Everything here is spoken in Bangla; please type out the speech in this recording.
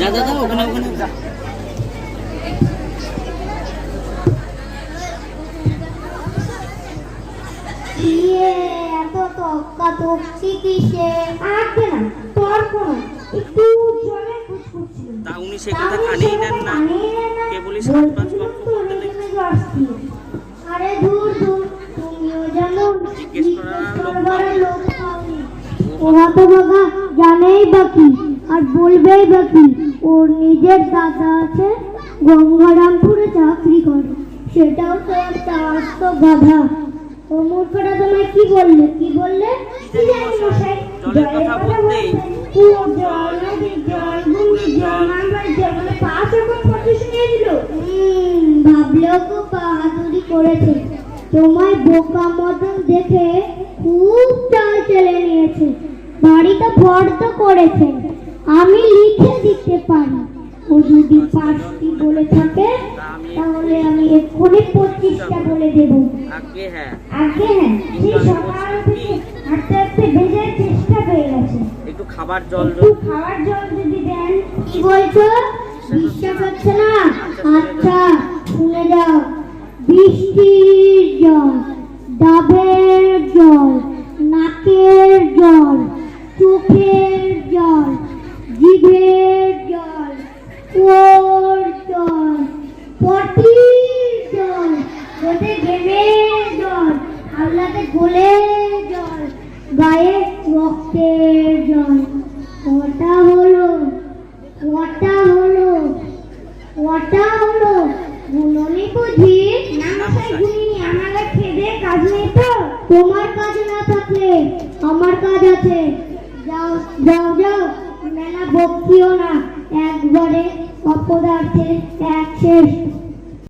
যা দাদা ওখানে ওখানে ইয়ে এত তক্কা তকছি কিসে? আগে না তোর কোন। একটু জলে কুচকুচ তা উনি সে কথা কানেই নেন না। কে বলি সাত পাঁচ গল্প করতে দেখছি। আরে দূর দূর তুমিও জানো জিজ্ঞেস করার লোক করবার লোক পাওনি। ওরা তো বাবা জানেই বাকি আর বলবেই বা কি? ওর নিজের দাদা আছে গঙ্গারামপুরে চাকরি করে। সেটাও তো একটা আস্ত গাধা ও মূর্খটা তোমায় কি বললে? কি বললে? কি জানি মশাই জলের কথা বলতেই। কুয়োর জল নদীর জল ভূমির জল আমার জল মানে পাঁচ রকম কথা শুনিয়ে দিল ভাবলেও খুব বাহাদুরি করেছে। তোমায় বোকা মতন দেখে খুব চাল চলে নিয়েছে। বাড়িতে ফর্দ করেছে। আমি লিখে দিতে পারি। ও যদি পাঁচটি বলে থাকে তাহলে আমি এক্ষুনি পঁচিশটা বলে দেবো। আগে হ্যাঁ। আগে হ্যাঁ সেই সকাল থেকে হাঁটতে হাঁটতে ভেজার চেষ্টা হয়ে গেছে। একটু খাবার জল একটু খাওয়ার জল যদি দেন কি বলছো বিশ্বাস হচ্ছে না? আচ্ছা শুনে যাও। বৃষ্টির জল ডাবের জল নাকের জল চোখের জল জিভের জল ওর জল পটির জল রোদে ঘেমের জল আল্লাতে গোলের জল গায়ে রক্তের জল কটা হলো কটা হলো কটা হলো গুণনি বুঝি না মশাই গুণিনি আমাদের খেদে কাজ নেই তো? তোমার কাজ না থাকলে আমার কাজ আছে। যাও যাও যাও মেলা বকিও না। একবারে অপদার্থে এক শেষ